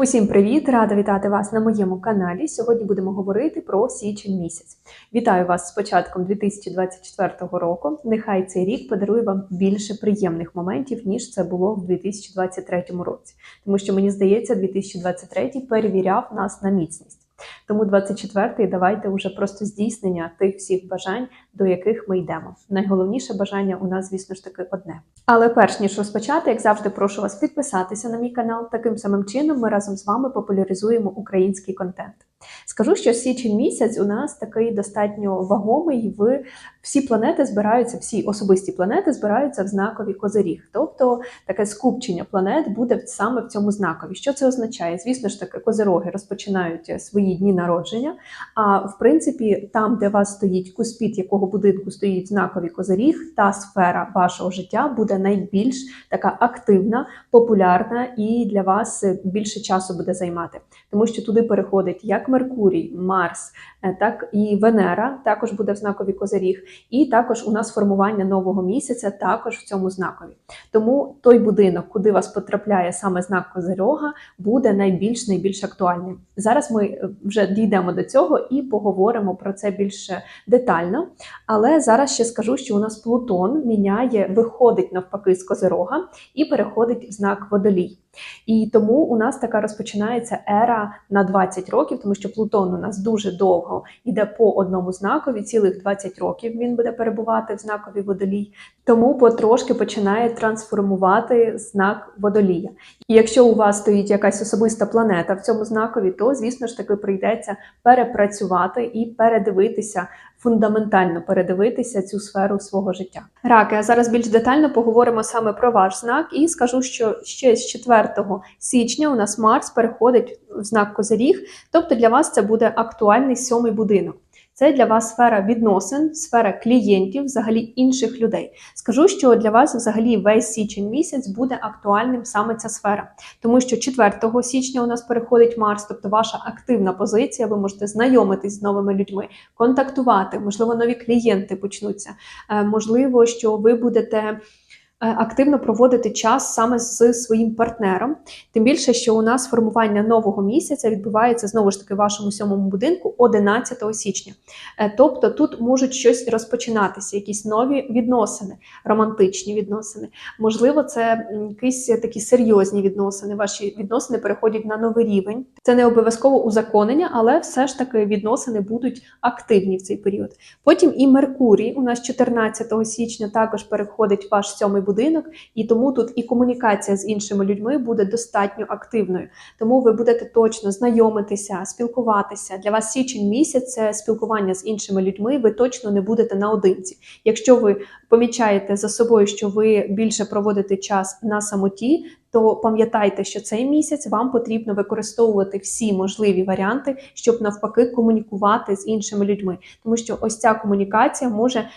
Усім привіт! Рада вітати вас на моєму каналі. Сьогодні будемо говорити про січень місяць. Вітаю вас з початком 2024 року. Нехай цей рік подарує вам більше приємних моментів, ніж це було в 2023 році. Тому що мені здається, 2023 перевіряв нас на міцність. Тому 24-й давайте вже просто здійснення тих всіх бажань, до яких ми йдемо. Найголовніше бажання у нас, звісно ж таки, одне. Але перш ніж розпочати, як завжди, прошу вас підписатися на мій канал. Таким самим чином ми разом з вами популяризуємо український контент. Скажу, що січень місяць у нас такий достатньо вагомий. В всі планети збираються, всі особисті планети збираються в знакові козиріг. Тобто таке скупчення планет буде саме в цьому знакові. Що це означає? Звісно ж таки, козироги розпочинають свої дні народження. А в принципі, там, де вас стоїть куспіт, якого будинку стоїть знаковий козиріг, та сфера вашого життя буде найбільш така активна, популярна і для вас більше часу буде займати, тому що туди переходить як Меркурій, Марс, е, так і Венера, також буде в знакові козиріг, і також у нас формування нового місяця також в цьому знакові. Тому той будинок, куди вас потрапляє саме знак Козирога, буде найбільш найбільш актуальним. Зараз ми е, вже дійдемо до цього і поговоримо про це більш детально. Але зараз ще скажу, що у нас Плутон міняє, виходить навпаки з Козирога і переходить в знак Водолій. І тому у нас така розпочинається ера на 20 років, тому що Плутон у нас дуже довго йде по одному знакові, цілих 20 років він буде перебувати в знакові водолій. Тому потрошки починає трансформувати знак водолія. І якщо у вас стоїть якась особиста планета в цьому знакові, то звісно ж таки прийдеться перепрацювати і передивитися. Фундаментально передивитися цю сферу свого життя. Раки, а зараз більш детально поговоримо саме про ваш знак, і скажу, що ще з 4 січня у нас Марс переходить в знак Козиріг, тобто для вас це буде актуальний сьомий будинок. Це для вас сфера відносин, сфера клієнтів, взагалі інших людей. Скажу, що для вас взагалі весь січень місяць буде актуальним саме ця сфера, тому що 4 січня у нас переходить Марс, тобто ваша активна позиція. Ви можете знайомитись з новими людьми, контактувати, можливо, нові клієнти почнуться. Е, Можливо, що ви будете. Е, Активно проводити час саме з своїм партнером, тим більше, що у нас формування нового місяця відбувається знову ж таки в вашому сьомому будинку 11 січня. Е, Тобто тут можуть щось розпочинатися, якісь нові відносини, романтичні відносини. Можливо, це якісь такі серйозні відносини. Ваші відносини переходять на новий рівень. Це не обов'язково узаконення, але все ж таки відносини будуть активні в цей період. Потім і Меркурій у нас 14 січня також переходить в ваш сьомий будинок, і тому тут і комунікація з іншими людьми буде достатньо активною. Тому ви будете точно знайомитися, спілкуватися. Для вас січень місяць це спілкування з іншими людьми. Ви точно не будете наодинці. Якщо ви помічаєте за собою, що ви більше проводите час на самоті, то пам'ятайте, що цей місяць вам потрібно використовувати всі можливі варіанти, щоб навпаки комунікувати з іншими людьми, тому що ось ця комунікація може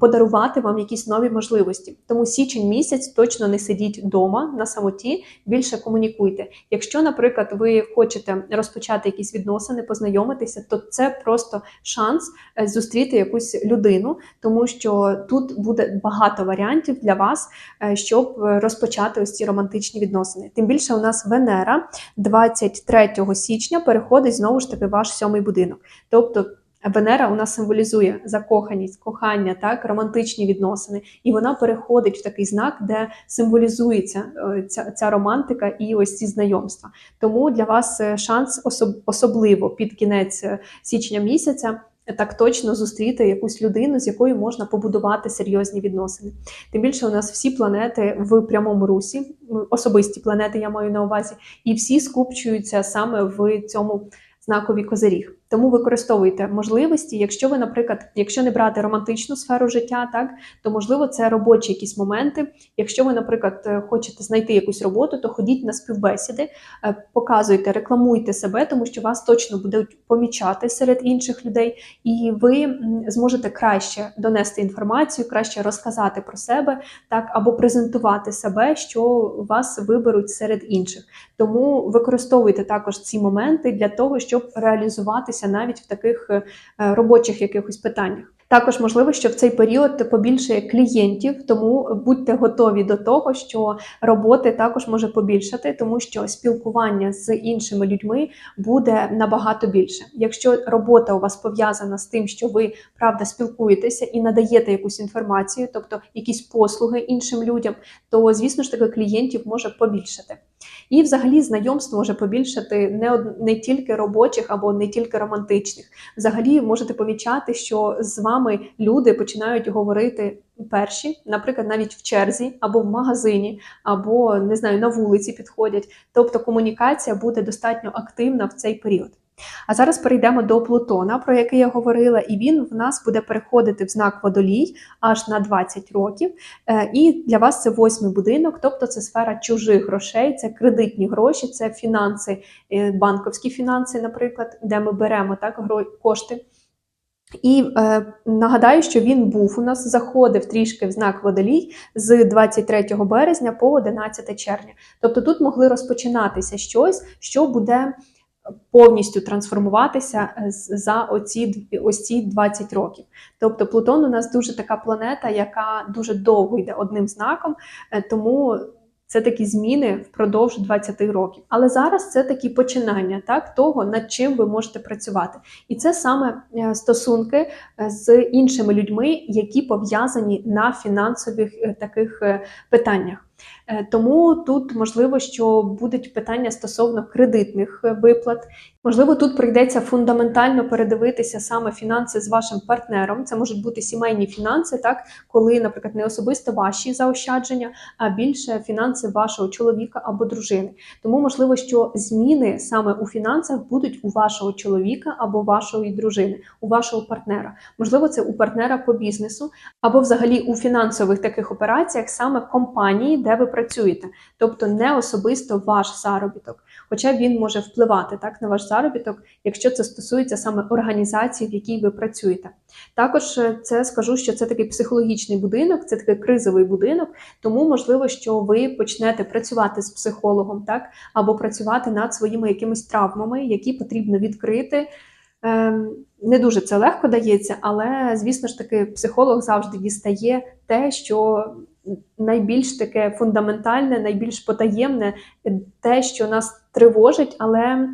подарувати вам якісь нові можливості. Тому січень місяць точно не сидіть вдома на самоті, більше комунікуйте. Якщо, наприклад, ви хочете розпочати якісь відносини, познайомитися, то це просто шанс е, зустріти якусь людину, тому що тут буде багато варіантів для вас, е, щоб розпочати ось ці романтичні відносини. Тим більше у нас Венера 23 січня переходить знову ж таки ваш сьомий будинок. Тобто Венера у нас символізує закоханість, кохання, так, романтичні відносини, і вона переходить в такий знак, де символізується е, ця, ця романтика і ось ці знайомства. Тому для вас е, шанс особ, особливо під кінець е, січня місяця. Так точно зустріти якусь людину, з якою можна побудувати серйозні відносини. Тим більше у нас всі планети в прямому русі, особисті планети я маю на увазі, і всі скупчуються саме в цьому знакові козиріг. Тому використовуйте можливості. Якщо ви, наприклад, якщо не брати романтичну сферу життя, так то можливо це робочі якісь моменти. Якщо ви, наприклад, е, хочете знайти якусь роботу, то ходіть на співбесіди, е, показуйте, рекламуйте себе, тому що вас точно будуть помічати серед інших людей, і ви зможете краще донести інформацію, краще розказати про себе, так або презентувати себе, що вас виберуть серед інших. Тому використовуйте також ці моменти для того, щоб реалізуватися навіть в таких е, робочих якихось питаннях. Також можливо, що в цей період побільшає клієнтів, тому будьте готові до того, що роботи також може побільшати, тому що спілкування з іншими людьми буде набагато більше. Якщо робота у вас пов'язана з тим, що ви правда спілкуєтеся і надаєте якусь інформацію, тобто якісь послуги іншим людям, то звісно ж таки клієнтів може побільшати. І взагалі знайомств може побільшати не од... не тільки робочих або не тільки романтичних. Взагалі можете помічати, що з вами люди починають говорити перші, наприклад, навіть в черзі або в магазині, або не знаю, на вулиці підходять. Тобто комунікація буде достатньо активна в цей період. А зараз перейдемо до Плутона, про який я говорила, і він в нас буде переходити в знак водолій аж на 20 років. Е, І для вас це восьмий будинок, тобто це сфера чужих грошей, це кредитні гроші, це фінанси, е, банковські фінанси, наприклад, де ми беремо так кошти. І е, нагадаю, що він був у нас, заходив трішки в знак водолій з 23 березня по 11 червня. Тобто тут могли розпочинатися щось, що буде повністю трансформуватися е, за оці, ось ці 20 років. Тобто Плутон у нас дуже така планета, яка дуже довго йде одним знаком, е, тому це такі зміни впродовж 20 років. Але зараз це такі починання так, того, над чим ви можете працювати. І це саме е, стосунки з іншими людьми, які пов'язані на фінансових таких питаннях. Е, Тому тут можливо, що будуть питання стосовно кредитних е, виплат. Можливо, тут прийдеться фундаментально передивитися саме фінанси з вашим партнером. Це можуть бути сімейні фінанси, так коли, наприклад, не особисто ваші заощадження, а більше фінанси вашого чоловіка або дружини. Тому можливо, що зміни саме у фінансах будуть у вашого чоловіка або вашої дружини, у вашого партнера. Можливо, це у партнера по бізнесу, або взагалі у фінансових таких операціях саме компанії, де ви працюєте, тобто не особисто ваш заробіток. Хоча він може впливати так на ваш заробіток, якщо це стосується саме організації, в якій ви працюєте. Також е, це скажу, що це такий психологічний будинок, це такий кризовий будинок, тому можливо, що ви почнете працювати з психологом, так або працювати над своїми якимись травмами, які потрібно відкрити. Ем, Не дуже це легко дається, але звісно ж таки, психолог завжди дістає те, що найбільш таке фундаментальне, найбільш потаємне, те, що нас тривожить, але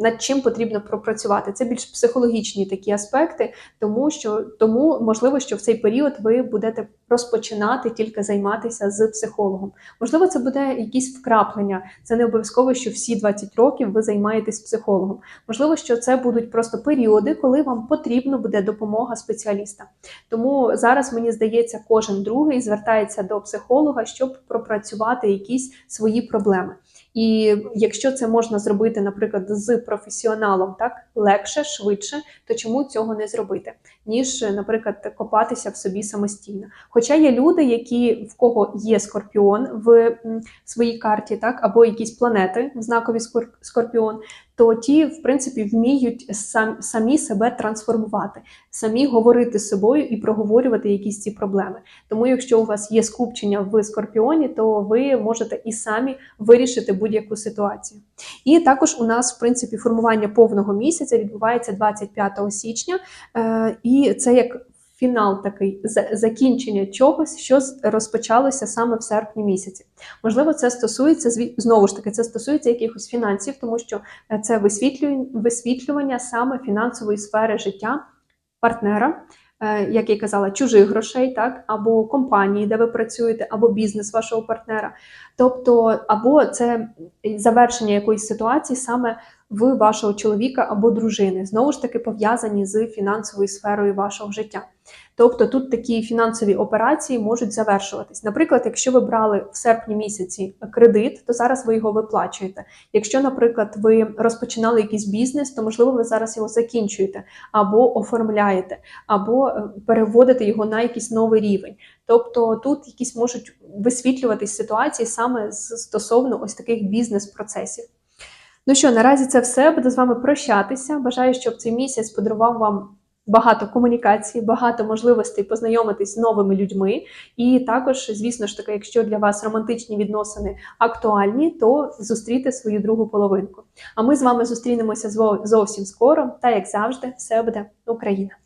над чим потрібно пропрацювати. Це більш психологічні такі аспекти, тому що тому можливо, що в цей період ви будете розпочинати тільки займатися з психологом. Можливо, це буде якісь вкраплення. Це не обов'язково, що всі 20 років ви займаєтесь психологом. Можливо, що це будуть просто періоди, коли вам потрібна буде допомога спеціаліста. Тому зараз мені здається, кожен другий звертається до психолога, щоб пропрацювати якісь свої проблеми. І якщо це можна зробити, наприклад, з професіоналом, так легше, швидше, то чому цього не зробити, ніж, наприклад, копатися в собі самостійно? Хоча є люди, які в кого є скорпіон в своїй карті, так або якісь планети в знакові скорпіон, то ті, в принципі, вміють сам, самі себе трансформувати, самі говорити з собою і проговорювати якісь ці проблеми. Тому, якщо у вас є скупчення в скорпіоні, то ви можете і самі вирішити будь-яку ситуацію. І також у нас, в принципі, формування повного місяця відбувається 25 січня, е, і це як фінал такий закінчення чогось, що розпочалося саме в серпні місяці. Можливо, це стосується знову ж таки, це стосується якихось фінансів, тому що е, це висвітлювання, висвітлювання саме фінансової сфери життя партнера. е, Як я казала, чужих грошей, так, або компанії, де ви працюєте, або бізнес вашого партнера. Тобто, або це завершення якоїсь ситуації саме в вашого чоловіка або дружини, знову ж таки пов'язані з фінансовою сферою вашого життя. Тобто тут такі фінансові операції можуть завершуватись. Наприклад, якщо ви брали в серпні місяці кредит, то зараз ви його виплачуєте. Якщо, наприклад, ви розпочинали якийсь бізнес, то можливо ви зараз його закінчуєте або оформляєте, або е, переводите його на якийсь новий рівень. Тобто тут якісь можуть висвітлюватись ситуації саме стосовно ось таких бізнес-процесів. Ну що, наразі це все. Буду з вами прощатися. Бажаю, щоб цей місяць подарував вам багато комунікації, багато можливостей познайомитись з новими людьми. І також, звісно ж таки, якщо для вас романтичні відносини актуальні, то зустріти свою другу половинку. А ми з вами зустрінемося зовсім скоро. Та як завжди, все буде Україна!